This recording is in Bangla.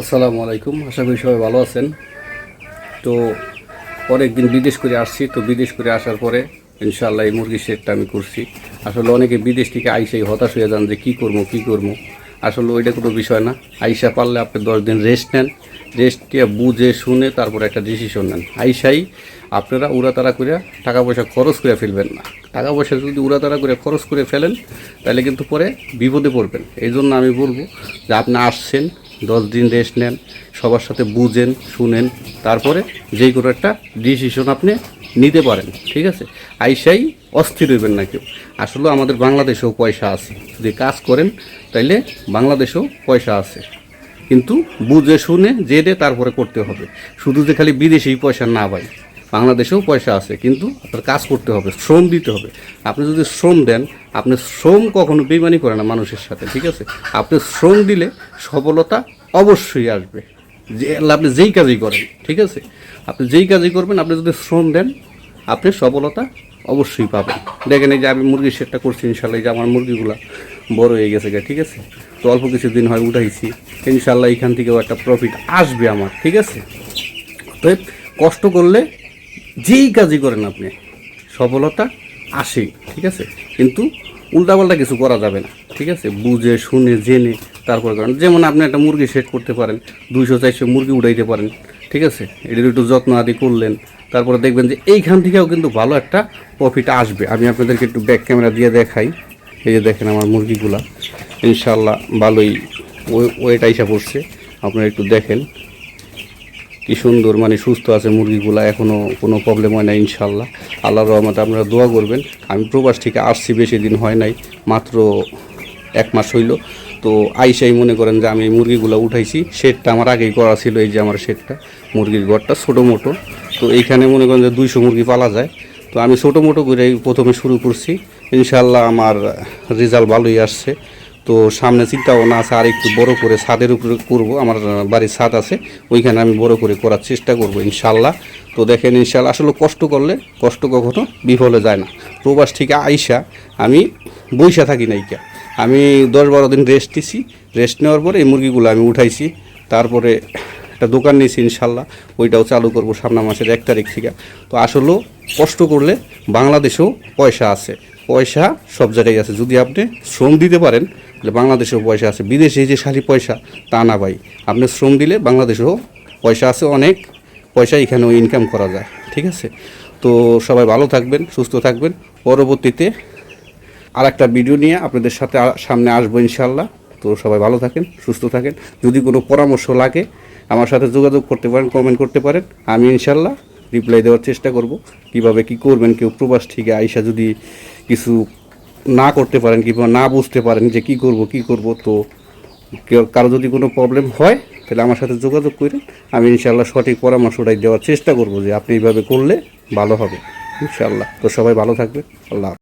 আসসালামু আলাইকুম। আশা করি সবাই ভালো আছেন। তো অনেকদিন বিদেশ করে আসছি। তো বিদেশ করে আসার পরে ইনশাআল্লাহ এই মুরগির শেডটা আমি করছি। আসলে অনেকে বিদেশ থেকে আইসাই হতাশ হয়ে যান যে কী করব কী করব। আসলে ওইটা কোনো বিষয় না। আইসা পারলে আপনি দশ দিন রেস্ট নেন। রেস্ট বুঝে, শুনে তারপরে একটা ডিসিশন নেন। আইসাই আপনারা উড়াতাড়া করে টাকা পয়সা খরচ করে ফেলবেন না। টাকা পয়সা যদি উড়াতাড়া করে খরচ করে ফেলেন, তাহলে কিন্তু পরে বিপদে পড়বেন। এই জন্য আমি বলব যে আপনি আসছেন দশ দিন রেস্ট নেন, সবার সাথে বুঝেন, শুনেন, তারপরে যে কোনো একটা ডিসিশন আপনি নিতে পারেন, ঠিক আছে? আইসাই অস্থির হইবেন না কেউ। আসলে আমাদের বাংলাদেশেও পয়সা আছে। যদি কাজ করেন, তাইলে বাংলাদেশেও পয়সা আছে। কিন্তু বুঝে শুনে, জেনে তারপরে করতে হবে। শুধু যে খালি বিদেশেই পয়সা না পাই বাংলাদেশেও পয়সা আছে, কিন্তু আপনার কাজ করতে হবে, শ্রম দিতে হবে। আপনি যদি শ্রম দেন, আপনি শ্রম কখনো বেমানি করে না মানুষের সাথে, ঠিক আছে? আপনি শ্রম দিলে সফলতা অবশ্যই আসবে। যে আপনি যেই কাজই করেন, ঠিক আছে? আপনি যেই কাজই করবেন, আপনি যদি শ্রম দেন, আপনি সফলতা অবশ্যই পাবেন। দেখেন এই যে আমি মুরগির সেটটা করছি ইনশাল্লাহ এই যে আমার মুরগিগুলা বড় হয়ে গেছে ঠিক আছে? তো অল্প কিছু দিন হয়, উঠাইছি। ইনশাল্লাহ এখান থেকেও একটা প্রফিট আসবে আমার, ঠিক আছে? তো কষ্ট করলে যেই কাজই করেন আপনি, সফলতা আসেই, ঠিক আছে? কিন্তু উল্টাপাল্টা কিছু করা যাবে না, ঠিক আছে? বুঝে, শুনে, জেনে তারপরে করেন। যেমন আপনি একটা মুরগি সেট করতে পারেন, দুইশো, চারশো মুরগি উঠাইতে পারেন, ঠিক আছে? এটার একটু যত্ন আদি করলেন, তারপরে দেখবেন যে এইখান থেকেও কিন্তু ভালো একটা প্রফিট আসবে। আমি আপনাদেরকে একটু ব্যাক ক্যামেরা দিয়ে দেখাই। এই যে দেখেন আমার মুরগিগুলা। ইনশাল্লাহ ভালোই ওয়েট আইসা পড়ছে। আপনারা একটু দেখেন। কি সুন্দর মানে সুস্থ আছে মুরগিগুলা এখনও কোনো প্রবলেম হয় না, ইনশাল্লাহ। আল্লাহর রহমতে আপনারা দোয়া করবেন। আমি প্রবাস থেকে আসছি, বেশি দিন হয় নাই, মাত্র এক মাস হইল। তো আইসাই মনে করেন যে আমি মুরগিগুলো উঠাইছি, শেডটা আমার আগেই করা ছিল, এই যে আমার শেডটা, মুরগির ঘরটা ছোটো মোটো। তো এইখানে মনে করেন যে দুইশো মুরগি পালা যায়। তো আমি ছোটো মোটো করে প্রথমে শুরু করছি। ইনশাল্লাহ আমার রেজাল্ট ভালোই আসছে। তো সামনে চিন্তা ভাবনা আছে, আর একটু বড় করে ছাদের উপরে করব, আমার বাড়ির ছাদ আছে, ওইখানে আমি বড় করে করার চেষ্টা করব ইনশাল্লাহ তো দেখেন ইনশাল্লাহ আসলে কষ্ট করলে কষ্ট কখনো বিফলে যায় না। প্রবাস থেকে আইসা আমি বইসা থাকি নাইকা আমি দশ বারো দিন রেস্ট দিছি রেস্ট নেওয়ার পরে এই মুরগিগুলো আমি উঠাইছি, তারপরে একটা দোকান নিয়েছি ইনশাল্লাহ ওইটাও চালু করব সামনে মাসের এক তারিখ থেকে। তো আসলেও কষ্ট করলে বাংলাদেশেও পয়সা আছে। পয়সা সব জায়গায় আছে। যদি আপনি শ্রম দিতে পারেন, তাহলে বাংলাদেশেও পয়সা আছে। বিদেশে যে খালি পয়সা, তা না ভাই। আপনি শ্রম দিলে বাংলাদেশেও পয়সা আছে অনেক। পয়সা এখানেও ইনকাম করা যায়। ঠিক আছে? তো সবাই ভালো থাকবেন, সুস্থ থাকবেন। পরবর্তীতে আর একটা ভিডিও নিয়ে আপনাদের সাথে সামনে আসব ইনশাল্লাহ তো সবাই ভালো থাকেন, সুস্থ থাকেন। যদি কোনো পরামর্শ লাগে, আমার সাথে যোগাযোগ করতে পারেন কমেন্ট করতে পারেন। আমি ইনশাল্লাহ রিপ্লাই দেওয়ার চেষ্টা করব। কীভাবে কি করবেন, কেউ প্রবাস থেকে আইসা যদি কিছু না করতে পারেন কিংবা না বুঝতে পারেন যে কি করব কি করব, তো কারও যদি কোনো প্রবলেম হয়, তাহলে আমার সাথে যোগাযোগ করেন আমি ইনশাল্লাহ সঠিক পরামর্শটাই দেওয়ার চেষ্টা করব যে আপনি এইভাবে করলে ভালো হবে ইনশাল্লাহ তো সবাই ভালো থাকবে আল্লাহ।